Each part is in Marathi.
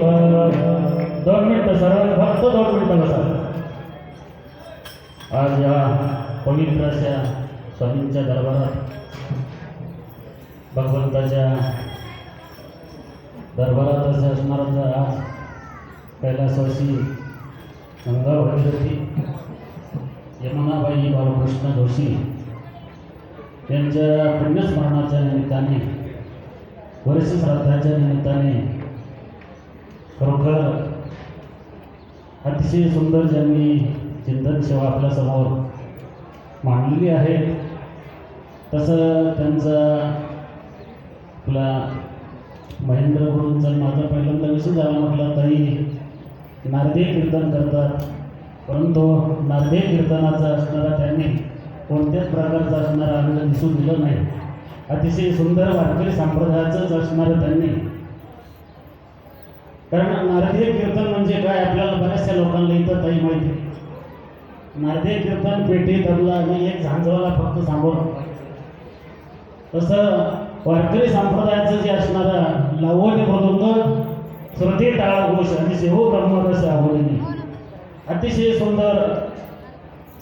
दोन मिनटं सर. फक्त दोन मिनटं बसा. आज या पवित्र अशा स्वामींच्या दरबारात भगवंताच्या दरबारात असं असणारा आज कैलासवासी गंगा भगीरथी यमुनाबाई बालकृष्ण जोशी यांच्या पुण्यस्मरणाच्या निमित्ताने वर्ष श्राद्धाच्या निमित्ताने खरोखर अतिशय सुंदर ज्यांनी चिंतन सेवा आपल्यासमोर मांडलेली आहे. तसं त्यांचा आपला महेंद्र गुरूंचा माझा पहिल्यांदा विषय झाला म्हटलं तरी नारदे कीर्तन करतात. परंतु नारदे कीर्तनाचा असणारा त्यांनी कोणत्याच प्रकारचा असणारा आम्हाला दिसून दिलं नाही. अतिशय सुंदर वारकरी संप्रदायाचंच असणारं त्यांनी कारण नारदीय कीर्तन म्हणजे काय? आपल्याला बऱ्याचशा लोकांना इथं काही माहिती नारदीय कीर्तन पेटी तबला आणि एक झांजवाला फक्त सांभाळून. तसं वारकरी संप्रदायाचं जे असणारं लावणी मृदुंग श्रुती टाळा घोष आणि सेहो ब्रह्मरस आवडीने. अतिशय सुंदर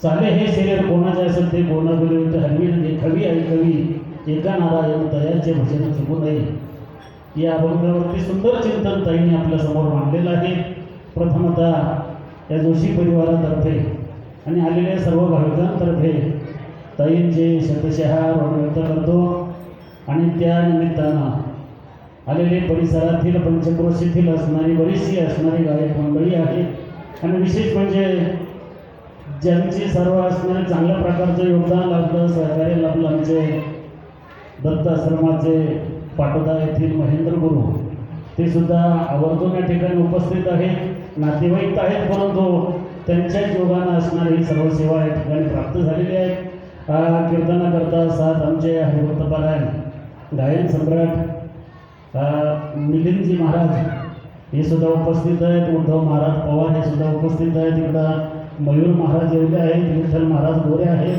चाले हे शरीर कोणाचे असेल ते कोणाकडे होते हवी म्हणजे कवी आई कवी एका नारायण तयाचे भजन चुकू नये. या अभंगावरती सुंदर चिंतन ताईने आपल्यासमोर मांडलेलं आहे. प्रथमतः या जोशी परिवारातर्फे आणि आलेल्या सर्व भाविकांतर्फे ताईंचे शतशहा ऋण व्यक्त करतो. आणि त्या निमित्तानं आलेले परिसरातील पंचक्रोशीतील असणारी बरीचशी असणारी गायक मंडळी आहे. आणि विशेष म्हणजे ज्यांचे सर्व असणारे चांगल्या प्रकारचं योगदान लाभलं सहकार्य लाभलं आमचे दत्त आश्रमाचे पाटोदा येथील महेंद्र गुरु. ते सुद्धा आवर्जून या ठिकाणी उपस्थित आहेत. नातेवाईक तर आहेत परंतु त्यांच्याच योगानं असणारी ही सर्व सेवा या ठिकाणी प्राप्त झालेली आहे कीर्तनाकरता साथ आमचे हरिभक्तपारायण गायन सम्राट मिलिंदजी महाराज हे सुद्धा उपस्थित आहेत. उद्धव महाराज पवार हे सुद्धा उपस्थित आहेत. इकडं मयूर महाराज एवढे आहेत. विठ्ठल महाराज गोरे आहेत.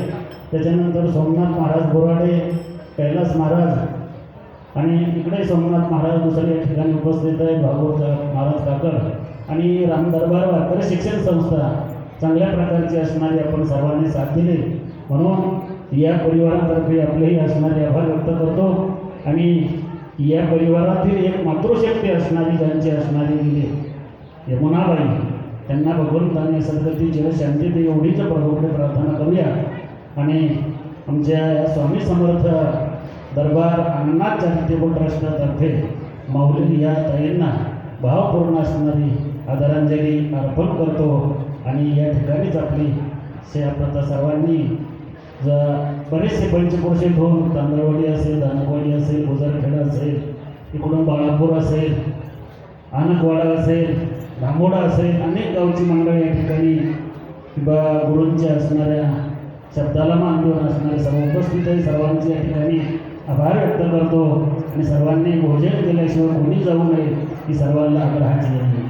त्याच्यानंतर सोमनाथ महाराज बोराडे कैलास महाराज आणि इकडे सोमनाथ महाराज दुसरे या ठिकाणी उपस्थित आहे भागवत महाराज काकर आणि राम दरबार वारकरी शिक्षण संस्था चांगल्या प्रकारची असणारी आपण सर्वांनी साथ दिली. म्हणून या परिवारातर्फे आपलेही असणारे आभार व्यक्त करतो. आणि या परिवारातील एक मातृशक्ती असणारी ज्यांची असणारी दिली. यमुनाबाई त्यांना भगवंताने सद्गती शांती ते एवढीच प्रभूकडे प्रार्थना करूया. आणि आमच्या स्वामी समर्थ दरबार अनाथ चॅरिटेबल ट्रस्टतर्फे माऊली या ताईंना भावपूर्ण असणारी आदरांजली अर्पण करतो. आणि या ठिकाणीच आपली से आपलं सर्वांनी ज बरेचसे पंचक्रोशीत होऊन तांदळवाडी असेल दानकवाडी असेल गुजरखेडा असेल इकडून बाळापूर असेल आनकवाडा असेल धामोडा असेल अनेक गावची मंडळी या ठिकाणी किंवा गुरूंच्या असणाऱ्या शब्दाला मान देऊन असणाऱ्या सर्व उपस्थित आहे. सर्वांची या ठिकाणी आभार व्यक्त करतो. आणि सर्वांनी भोजन केल्याशिवाय कोणी जाऊ नये ही सर्वांना आग्रहाची आहे